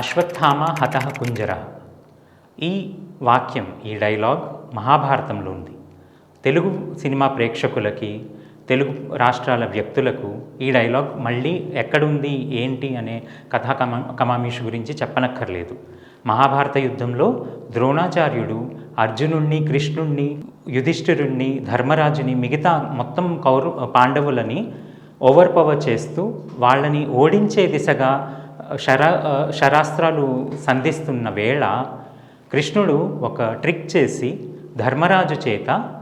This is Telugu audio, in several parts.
అశ్వత్థామ హతః కుంజర ఈ వాక్యం ఈ డైలాగ్ మహాభారతంలో ఉంది. తెలుగు సినిమా ప్రేక్షకులకి తెలుగు రాష్ట్రాల వ్యక్తులకు ఈ డైలాగ్ మళ్ళీ ఎక్కడుంది ఏంటి అనే కథా కమా కమామీషు గురించి చెప్పనక్కర్లేదు. మహాభారత యుద్ధంలో ద్రోణాచార్యుడు అర్జునుణ్ణి కృష్ణుణ్ణి యుధిష్ఠిరుణ్ణి ధర్మరాజుని మిగతా మొత్తం కౌరు పాండవులని ఓవర్ పవర్ చేస్తూ వాళ్ళని ఓడించే దిశగా శరా శరాస్త్రాలు సంధిస్తున్న వేళ కృష్ణుడు ఒక ట్రిక్ చేసి ధర్మరాజు చేత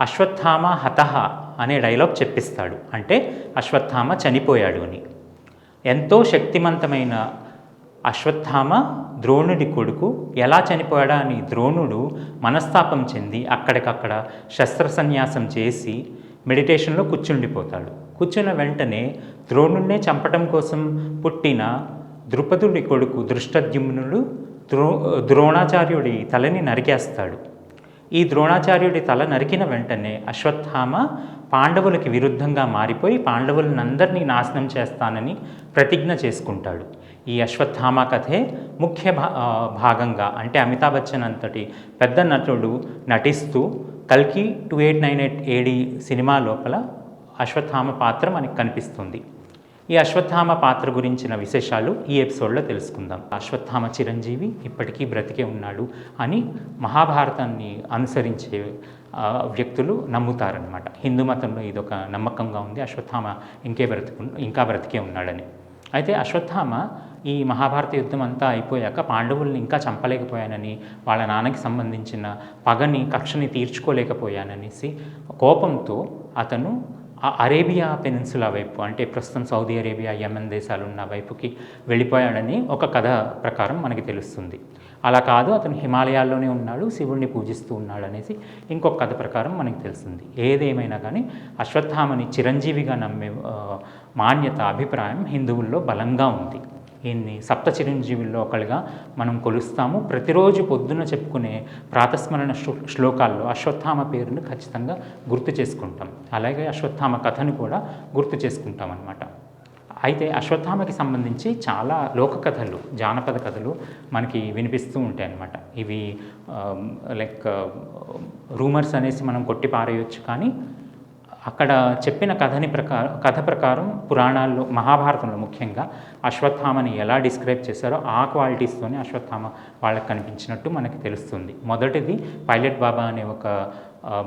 అశ్వత్థామ హతహ అనే డైలాగ్ చెప్పిస్తాడు. అంటే అశ్వత్థామ చనిపోయాడు అని. ఎంతో శక్తివంతమైన అశ్వత్థామ ద్రోణుడి కొడుకు ఎలా చనిపోయాడా అని ద్రోణుడు మనస్తాపం చెంది అక్కడికక్కడ శస్త్ర సన్యాసం చేసి మెడిటేషన్లో కూర్చుండిపోతాడు. కూర్చున్న వెంటనే ద్రోణుడినే చంపటం కోసం పుట్టిన ద్రుపదుడి కొడుకు దృష్టద్యుమ్నుడు ద్రో ద్రోణాచార్యుడి తలని నరికేస్తాడు. ఈ ద్రోణాచార్యుడి తల నరికిన వెంటనే అశ్వత్థామ పాండవులకి విరుద్ధంగా మారిపోయి పాండవులనందరినీ నాశనం చేస్తానని ప్రతిజ్ఞ చేసుకుంటాడు. ఈ అశ్వత్థామ కథే ముఖ్య భా భాగంగా అంటే అమితాబ్ బచ్చన్ అంతటి పెద్ద నటుడు నటిస్తూ కల్కి two eight nine eight AD cinema లోపల అశ్వత్థామ పాత్ర మనకి కనిపిస్తుంది. ఈ అశ్వత్థామ పాత్ర గురించిన విశేషాలు ఈ ఎపిసోడ్లో తెలుసుకుందాం. అశ్వత్థామ చిరంజీవి ఇప్పటికీ బ్రతికే ఉన్నాడు అని మహాభారతాన్ని అనుసరించే వ్యక్తులు నమ్ముతారనమాట హిందూ మతంలో ఇదొక నమ్మకంగా ఉంది. అశ్వత్థామ ఇంకే బ్రతికు ఇంకా బ్రతికే ఉన్నాడని. అయితే అశ్వత్థామ ఈ మహాభారత యుద్ధం అంతా అయిపోయాక పాండవుల్ని ఇంకా చంపలేకపోయానని వాళ్ళ నాన్నకి సంబంధించిన పగని కక్షని తీర్చుకోలేకపోయాననేసి కోపంతో అతను అరేబియా పెనిన్సులా వైపు అంటే ప్రస్తుతం సౌదీ అరేబియా యమన్ దేశాలు ఉన్న వైపుకి వెళ్ళిపోయాడని ఒక కథ ప్రకారం మనకి తెలుస్తుంది. అలా కాదు అతను హిమాలయాల్లోనే ఉన్నాడు శివుణ్ణి పూజిస్తూ ఉన్నాడు అనేసి ఇంకొక కథ ప్రకారం మనకి తెలుస్తుంది. ఏదేమైనా కానీ అశ్వత్థామని చిరంజీవిగా నమ్మే మాన్యత అభిప్రాయం హిందువుల్లో బలంగా ఉంది. ఈయన్ని సప్త చిరంజీవుల్లో ఒకళ్ళుగా మనం కొలుస్తాము. ప్రతిరోజు పొద్దున చెప్పుకునే ప్రాతస్మరణ శ్లో- శ్లోకాల్లో అశ్వత్థామ పేరును ఖచ్చితంగా గుర్తు చేసుకుంటాం. అలాగే అశ్వత్థామ కథను కూడా గుర్తు చేసుకుంటాం అన్నమాట. అయితే అశ్వత్థామకి సంబంధించి చాలా లోక కథలు జానపద కథలు మనకి వినిపిస్తూ ఉంటాయి అన్నమాట. ఇవి లైక్ రూమర్స్ అనేసి మనం కొట్టి పారేయొచ్చు కానీ అక్కడ చెప్పిన కథని ప్రకారం కథ ప్రకారం పురాణాల్లో మహాభారతంలో ముఖ్యంగా అశ్వత్థామని ఎలా డిస్క్రైబ్ చేశారో ఆ క్వాలిటీస్తోనే అశ్వత్థామ వాళ్ళకి కనిపించినట్టు మనకి తెలుస్తుంది. మొదటిది పైలట్ బాబా అనే ఒక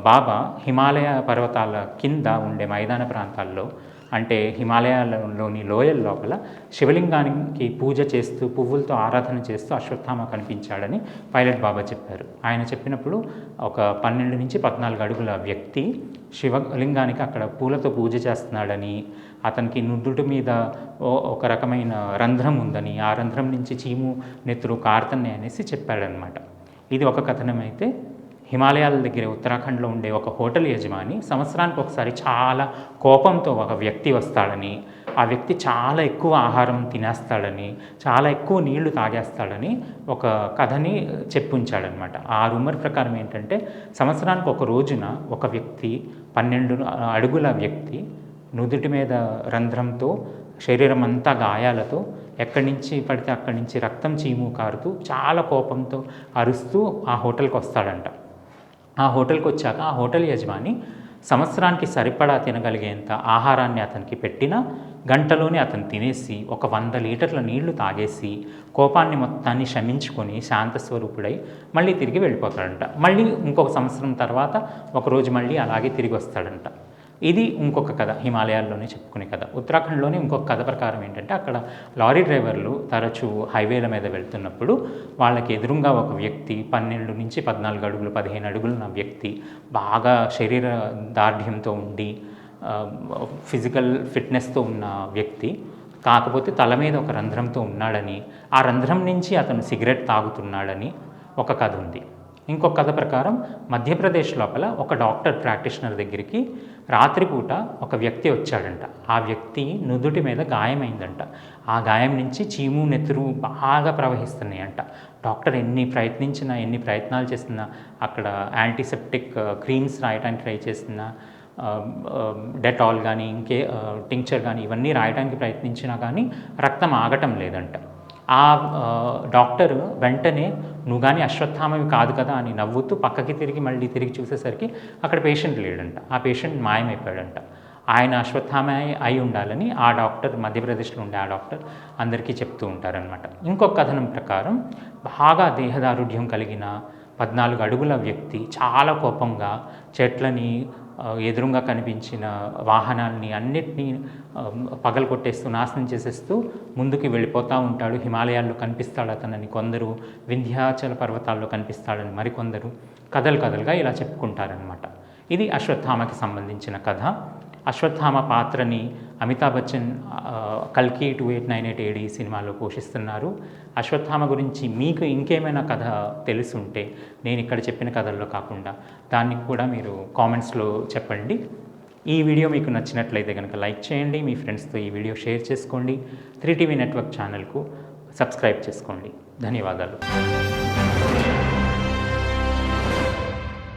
బాబా హిమాలయ పర్వతాల కింద ఉండే మైదాన ప్రాంతాల్లో అంటే హిమాలయాలలోని లోయల లోపల శివలింగానికి పూజ చేస్తూ పువ్వులతో ఆరాధన చేస్తూ అశ్వత్థామ కనిపించాడని పైలట్ బాబా చెప్పారు. ఆయన చెప్పినప్పుడు ఒక పన్నెండు నుంచి పద్నాలుగు అడుగుల వ్యక్తి శివలింగానికి అక్కడ పూలతో పూజ చేస్తున్నాడని అతనికి నుదుటి మీద ఒక రకమైన రంధ్రం ఉందని ఆ రంధ్రం నుంచి చీము నెత్తురు కారుతున్నాయి అనేసి చెప్పాడనమాట ఇది ఒక కథనం అయితే హిమాలయాల దగ్గర ఉత్తరాఖండ్లో ఉండే ఒక హోటల్ యజమాని సంవత్సరానికి ఒకసారి చాలా కోపంతో ఒక వ్యక్తి వస్తాడని ఆ వ్యక్తి చాలా ఎక్కువ ఆహారం తినేస్తాడని చాలా ఎక్కువ నీళ్ళు తాగేస్తాడని ఒక కథని చెప్పుంచాడనమాట. ఆ రూమర్ ప్రకారం ఏంటంటే సంవత్సరానికి ఒక రోజున ఒక వ్యక్తి పన్నెండు అడుగుల వ్యక్తి నుదుటి మీద రంధ్రంతో శరీరం అంతా గాయాలతో ఎక్కడి నుంచి పడితే అక్కడి నుంచి రక్తం చీము కారుతూ చాలా కోపంతో అరుస్తూ ఆ హోటల్కి వస్తాడంట. ఆ హోటల్కి వచ్చాక ఆ హోటల్ యజమాని సంవత్సరానికి సరిపడా తినగలిగేంత ఆహారాన్ని అతనికి పెట్టినా గంటలోనే అతను తినేసి ఒక వంద లీటర్ల నీళ్ళు తాగేసి కోపాన్ని మొత్తాన్ని శమించుకొని శాంతస్వరూపుడై మళ్ళీ తిరిగి వెళ్ళిపోతాడంట. మళ్ళీ ఇంకొక సంవత్సరం తర్వాత ఒకరోజు మళ్ళీ అలాగే తిరిగి వస్తాడంట. ఇది ఇంకొక కథ హిమాలయాల్లోనే చెప్పుకునే కథ. ఉత్తరాఖండ్లోనే ఇంకొక కథ ప్రకారం ఏంటంటే అక్కడ లారీ డ్రైవర్లు తరచూ హైవేల మీద వెళ్తున్నప్పుడు వాళ్ళకి ఎదురుగా ఒక వ్యక్తి పన్నెండు నుంచి పద్నాలుగు అడుగులు పదిహేను అడుగులు ఉన్న వ్యక్తి బాగా శరీర దార్ఢ్యంతో ఉండి ఫిజికల్ ఫిట్నెస్తో ఉన్న వ్యక్తి కాకపోతే తల మీద ఒక రంధ్రంతో ఉన్నాడని ఆ రంధ్రం నుంచి అతను సిగరెట్ తాగుతున్నాడని ఒక కథ ఉంది. ఇంకొక కథ ప్రకారం మధ్యప్రదేశ్ లోపల ఒక డాక్టర్ ప్రాక్టీషనర్ దగ్గరికి రాత్రిపూట ఒక వ్యక్తి వచ్చాడంట. ఆ వ్యక్తి నుదుటి మీద గాయమైందంట. ఆ గాయం నుంచి చీము నెత్తురు బాగా ప్రవహిస్తున్నాయంట. డాక్టర్ ఎన్ని ప్రయత్నించినా ఎన్ని ప్రయత్నాలు చేసినా అక్కడ యాంటీసెప్టిక్ క్రీమ్స్ రాయడానికి ట్రై చేసినా డెటాల్ కానీ ఇంకే టింక్చర్ కానీ ఇవన్నీ రాయడానికి ప్రయత్నించినా కానీ రక్తం ఆగటం లేదంట. ఆ డాక్టర్ వెంటనే నువ్వు కానీ అశ్వత్థామవి కాదు కదా అని నవ్వుతూ పక్కకి తిరిగి మళ్ళీ తిరిగి చూసేసరికి అక్కడ పేషెంట్ లేడంట. ఆ పేషెంట్ మాయమైపోయాడంట. ఆయన అశ్వత్థామ అయి ఉండాలని ఆ డాక్టర్ మధ్యప్రదేశ్లో ఉండే ఆ డాక్టర్ అందరికీ చెప్తూ ఉంటారనమాట ఇంకొక కథనం ప్రకారం బాగా దేహదారుఢ్యం కలిగిన పద్నాలుగు అడుగుల వ్యక్తి చాలా కోపంగా చెట్లని ఎదురుగా కనిపించిన వాహనాల్ని అన్నిటినీ పగలు కొట్టేస్తూ నాశనం చేసేస్తూ ముందుకు వెళ్ళిపోతూ ఉంటాడు. హిమాలయాల్లో కనిపిస్తాడు అతనని. కొందరు వింధ్యాచల పర్వతాల్లో కనిపిస్తాడని మరికొందరు కథలు కథలుగా ఇలా చెప్పుకుంటారనమాట ఇది అశ్వత్థామకి సంబంధించిన కథ. అశ్వత్థామ పాత్రని అమితాబ్ బచ్చన్ కల్కి two eight nine eight AD సినిమాలో పోషిస్తున్నారు. అశ్వత్థామ గురించి మీకు ఇంకేమైనా కథ తెలుసుంటే నేను ఇక్కడ చెప్పిన కథల్లో కాకుండా దాన్ని కూడా మీరు కామెంట్స్లో చెప్పండి. ఈ వీడియో మీకు నచ్చినట్లయితే కనుక లైక్ చేయండి మీ ఫ్రెండ్స్తో ఈ వీడియో షేర్ చేసుకోండి. త్రీ టీవీ నెట్వర్క్ ఛానల్కు సబ్స్క్రైబ్ చేసుకోండి. ధన్యవాదాలు.